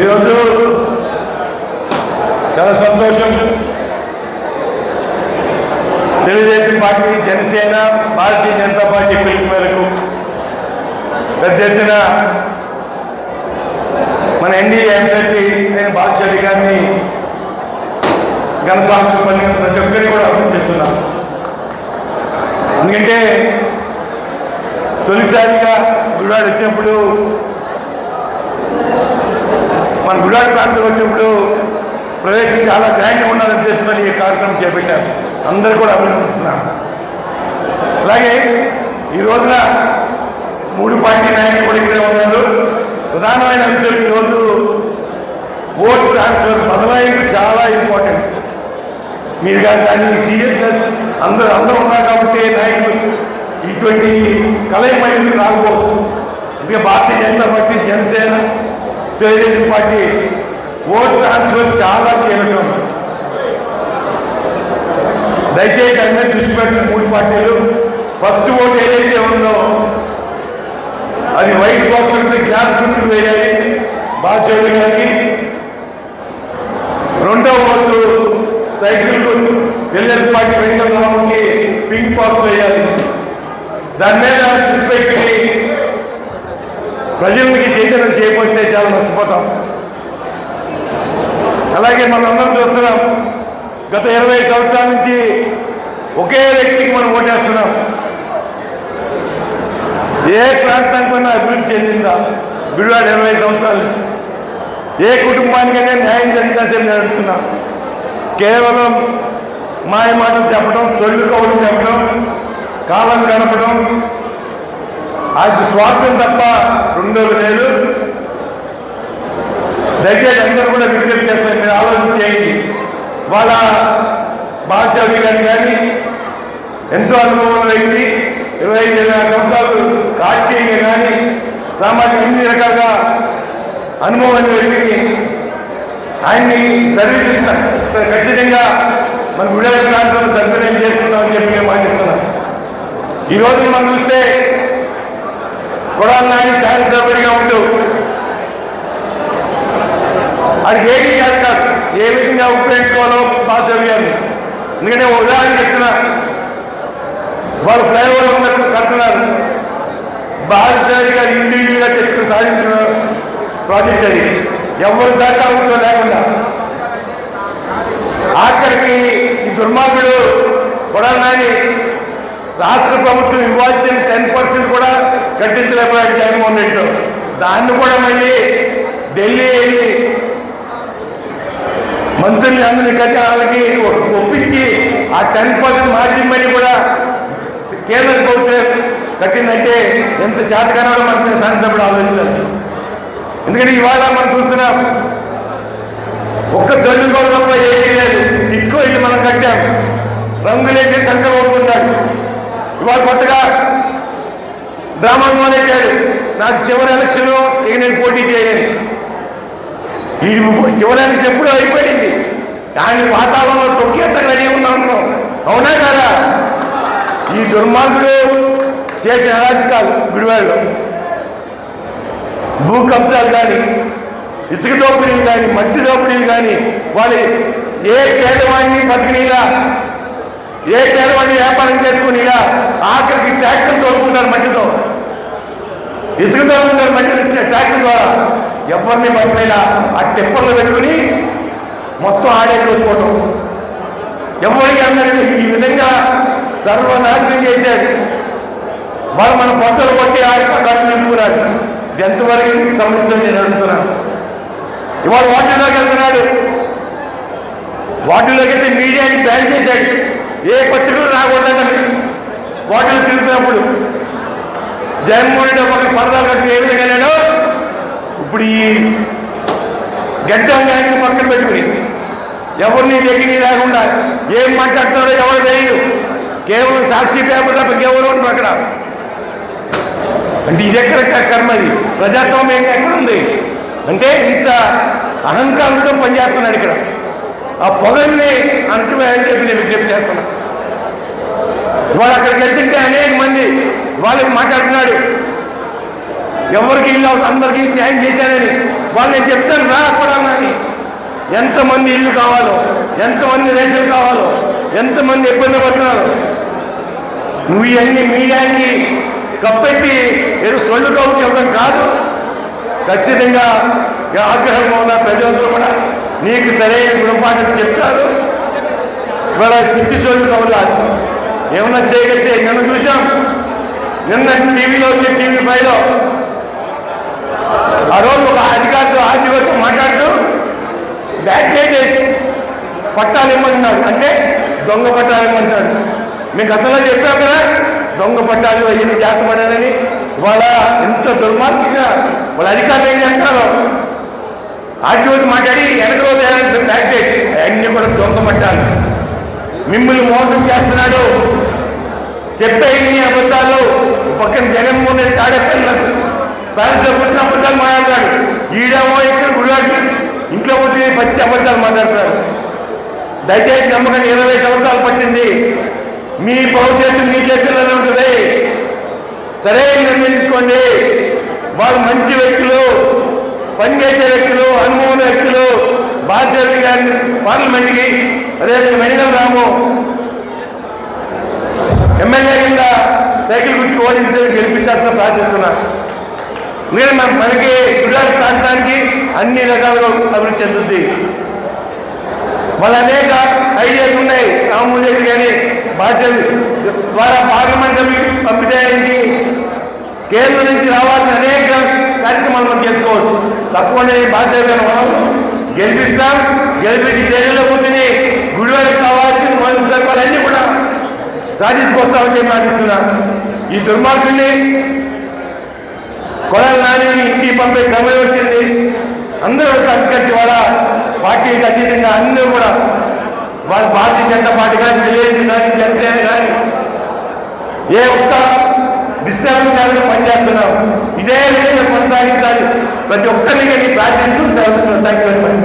ఈరోజు చాలా సంతోషం. తెలుగుదేశం పార్టీ జనసేన భారతీయ జనతా పార్టీ పిలుపు మేరకు పెద్ద ఎత్తున మన ఎన్డీఏ అభ్యర్థి నేను బాలశెట్టి గారిని ఘనస్వాగతం పని ప్రతి ఒక్కరిని కూడా అభినందిస్తున్నాను. ఎందుకంటే తొలిసారిగా గుడివాడ వచ్చినప్పుడు మన ప్రాంతం వచ్చినప్పుడు ప్రవేశం చాలా గ్రాండ్గా ఉండాలని ఉద్దేశంతో ఈ కార్యక్రమం చేపట్టారు. అందరూ కూడా అభినందిస్తున్నాను అలాగే ఈ రోజున మూడు పార్టీ నాయకులు కూడా ఇక్కడే ఉన్నారు. ప్రధానమైన అంశం ఈరోజు ఓట్ ట్రాన్స్ఫర్. మొదలైనవి చాలా ఇంపార్టెంట్. మీరు కానీ దాన్ని సీరియస్నెస్ అందరూ అందరూ ఉన్నారు కాబట్టి నాయకులు ఇటువంటి కలయిమని రాకపోవచ్చు? అందుకే Bharatiya Janata party Janasena Telugu Desam party vote transfer చాలా కీలకం. దయచేసి దాని మీద దృష్టి పెట్టిన మూడు పార్టీలు. ఫస్ట్ ఓట్ ఏదైతే ఉందో అది వైట్ బాక్స్ గ్లాస్ గుర్తులు వేయాలి. బాలశౌరి గారికి. రెండో ఓటు సైకిల్ గుర్తు. తెలుగుదేశం పార్టీ వెంకటరామకి పింక్ బాక్స్ వేయాలి. దాని మీద దృష్టి పెట్టి ప్రజలకి చైతన్యం చేయకపోతే చాలా నష్టపోతాం. అలాగే మనం అందరం చూస్తున్నాం గత ఇరవై సంవత్సరాల నుంచి ఒకే వ్యక్తికి మనం ఓటేస్తున్నాం. ఏ ప్రాంతానికైనా అభివృద్ధి చెందిందా? బిడ్వాడు ఇరవై సంవత్సరాల నుంచి. ఏ కుటుంబానికైనా న్యాయం జరిగిందా చెప్పి నేను అడుగుతున్నా. కేవలం మాయ మాటలు చెప్పడం సొల్లు కవులు చెప్పడం కాలం గడపడం అది స్వార్థం తప్ప రెండోది లేదు. దయచేసి అందరూ కూడా విజ్ఞప్తి చేస్తారు మీరు ఆలోచన చేయండి. వాళ్ళ బాలశౌరి గారిని కానీ ఎంతో అనుభవం వ్యక్తి ఇరవై ఐదు ఇరవై ఆరు సంవత్సరాలు రాజకీయంగా కానీ సామాజిక అన్ని రకాలుగా అనుభవం ఉన్న వ్యక్తిని ఆయన్ని సర్వీస్ ఇస్తాం ఖచ్చితంగా మన విడుదల ప్రాంతంలో సద్వినియోగం చేసుకుందామని చెప్పి నేను మాటిస్తున్నాను ఈ రోజు మనం చూస్తే కొడాలి నాని శాసనసభ్యుడిగా ఉంటూ అది ఏది కాదు కాదు ఏ విధంగా ఉపయోగించుకోవాలో బాధ్యత ఎందుకంటే ఉదాహరణ చెప్తున్నా. వాళ్ళు ఫ్లైఓవర్ ఉన్నట్టు కడుతున్నారు. బాలశ్రీ గారు ఇండివిజువల్గా తెచ్చుకుని సాధించిన ప్రాజెక్ట్ అది. ఎవరి సహకారంతో లేకుండా. ఆఖరికి ఈ దుర్మార్గుడు కొడాలి రాష్ట్ర ప్రభుత్వం ఇవ్వాల్సిన టెన్ పర్సెంట్ కూడా కట్టించలేకపోయాడు జగన్మోహన్ రెడ్డితో దాన్ని కూడా మళ్ళీ ఢిల్లీ వెళ్ళి మంత్రులు అందరినీ కట్టి వాళ్ళకి ఒప్పించి ఆ టెన్ పర్సెంట్ మార్జిన్ మనీ కూడా కేంద్ర ప్రభుత్వం కట్టిందంటే ఎంత చేతకనాడో మనకి సాధించినప్పుడు ఆలోచించాలి. ఎందుకంటే ఇవాళ మనం చూస్తున్నాం ఒక్క జల్లు కూడా తప్ప ఏమీ లేదు. ఇట్కో ఇల్లు మనం కట్టాం. రంగులేసి సంకల్పం కొనుక్కున్నాడు ఇవాళ కొత్తగా డ్రామాను మొదలెట్టాడు నాకు చివరి ఎలక్షన్ ఇక నేను పోటీ చేయలేను. ఈ చివరి ఎలక్షన్ ఎప్పుడూ అయిపోయింది. దాని వాతావరణంలో తొక్కేంత రెడీ ఉన్నాను. అవునా కదా? ఈ దుర్మార్గుడు చేసిన అరాజకాలు గుడివాళ్ళు. భూ కబ్జాలు కానీ ఇసుక దోపిడీలు కానీ మట్టి దోపిడీలు కానీ వాళ్ళు ఏ పేదవాడిని బతికినీలా ఏ పేదవాడిని వ్యాపారం చేసుకునిలా ఆఖరికి ట్రాక్టర్ తోలుకుంటారు మట్టితో. ఇసుక తోలుకుంటారు మట్టి ట్రాక్టర్ ద్వారా. ఎవరిని బతికినీలా ఆ టిప్పర్లు పెట్టుకుని మొత్తం ఆడే చూసుకోవటం. ఎవరికి అందరికీ ఈ విధంగా సర్వనాశనం చేశారు వాళ్ళు మన పొట్టలు కొట్టి ఆడి కట్టు నింపుకున్నారు. ఇది ఎంతవరకు సమస్య నేను అడుగుతున్నాను. ఇవాళ వాటిలోకి వెళ్తున్నాడు. వాటిలోకి అయితే మీడియాని బ్యాన్ చేశాడు. ఏ పత్రికలు రాకూడదంట వాటిలో తిరుగుతున్నప్పుడు. జగన్మోహన్ రెడ్డి ఒక పరదాలు కట్టి ఏ విధంగా వెళ్ళాడో? ఇప్పుడు ఈ గడ్డం గాయని పక్కన పెట్టుకుని ఎవరిని దగ్గర లేకుండా ఏం మాట్లాడుతున్నాడో ఎవరు తెలియదు. కేవలం సాక్షి పేపర్ తప్ప ఇంకెవరు ఉండరు అక్కడ. అంటే ఇది ఎక్కడ కర్మ ఇది? ప్రజాస్వామ్యం ఎక్కడ ఉంది? అంటే ఇంత అహంకారంతో పనిచేస్తున్నాడు ఇక్కడ. ఆ పొగల్ని అణచివేయాలని చెప్పి నేను విజ్ఞప్తి చేస్తున్నా. ఇవాళ అక్కడికి వెళ్తుంటే అనేక మంది వాళ్ళకి మాట్లాడుతున్నాడు. ఎవరికి ఇల్లు అవసరం అందరికీ న్యాయం చేశానని వాళ్ళు నేను చెప్తాను రా అని ఎంతమంది ఇల్లు కావాలో ఎంతమంది రేషన్ కావాలో ఎంతమంది ఇబ్బంది పడుతున్నారు. నువ్వు ఇవన్నీ మీడియాకి కప్పెట్టి ఏదో సొల్లు కబురు చెప్పడం కాదు. ఖచ్చితంగా ఆగ్రహంగా ఉన్న ప్రజలందరూ కూడా నీకు సరైన గుణపాఠం చెప్తారు ఇవాళ పిచ్చి చోళ్ళు కబుర్లాడు ఏమన్నా చేయగలిగితే నిన్న చూసాం నిన్న టీవీలో వచ్చే టీవీ ఫైవ్లో. ఆ రోజు ఒక అధికారితో ఆర్టీఓతో మాట్లాడుతూ బ్యాక్ డేట్ వేసి పట్టాలు ఇమ్మంటున్నాడు అంటే దొంగ పట్టాలు ఇమ్మంటున్నాడు మీకు గతంలో చెప్పాం కదా దొంగ పట్టాలు అవన్నీ జాగ్రత్త పడాలని వాళ్ళ ఎంత దుర్మార్గంగా వాళ్ళ అధికారులు ఏం చేస్తున్నారు? ఆర్టీఓకి మాట్లాడి వెనక రోజు వేయాలంటే బ్యాక్ డేట్ అన్నీ కూడా దొంగపట్టాను మిమ్మల్ని మోసం చేస్తున్నాడు. చెప్పే ఇన్ని అబద్ధాలు పక్కన జగన్మోహన్ రెడ్డి తాడేపిల్లలకు ప్యాలెస్లో కూర్చున్న అబద్ధాలు మాట్లాడతాడు. ఈడేమో ఇక్కడ గుడివాడు ఇంట్లో వచ్చి పచ్చి అబద్ధాలు మాట్లాడతారు దయచేసి నమ్మకం ఇరవై సంవత్సరాలు పట్టింది. మీ భవిష్యత్తు మీ చేతుల్లోనే ఉంటుంది. సరే నిర్ణయించుకోండి వాళ్ళు మంచి వ్యక్తులు. పనిచేసే వ్యక్తులు అనుభవం వ్యక్తులు బాలశేఖర్ గారిని పార్లమెంట్కి అదేవిధంగా వెంకట రాము ఎమ్మెల్యే కింద సైకిల్ గుర్తుకు ఓడించి గెలిపించాల్సిన ప్రార్థిస్తున్నా. మీరు మన మనకి గుజరాత్ ప్రాంతానికి అన్ని రకాలుగా అభివృద్ధి చెందుతుంది వాళ్ళ అనేక ఐడియాస్ ఉన్నాయి. రామమోహన్ రెడ్డి కానీ భాష ద్వారా పార్లమెంట్ సభ్యులు పంపితే కేంద్రం నుంచి రావాల్సిన అనేక కార్యక్రమాలు మనం చేసుకోవచ్చు. తప్పకుండా ఈ మనం గెలిపిస్తాం. గెలిపించి జైల్లో కూర్చుని గుడివారికి కావాల్సిన మంత్రి సర్కాలన్నీ కూడా సాధించుకొస్తామని చెప్పి ఆశిస్తున్నా ఈ దుర్మార్గుల్ని కొడాలి నాని ఇంటికి పంపే సమయం వచ్చింది. అందరూ కలిసి కట్టి వాళ్ళ పార్టీకి అతీతంగా అందరూ కూడా వాళ్ళ భారతీయ జనతా పార్టీ కానీ తెలియజేసి కానీ జనసేన కానీ ఏ ఒక్క డిస్టర్బెన్స్ లేకుండా పనిచేస్తున్నాం ఇదే విధంగా కొనసాగించాలి. ప్రతి ఒక్కరిని ప్రార్థిస్తూ సెలవు థ్యాంక్ యూ వెరీ మచ్.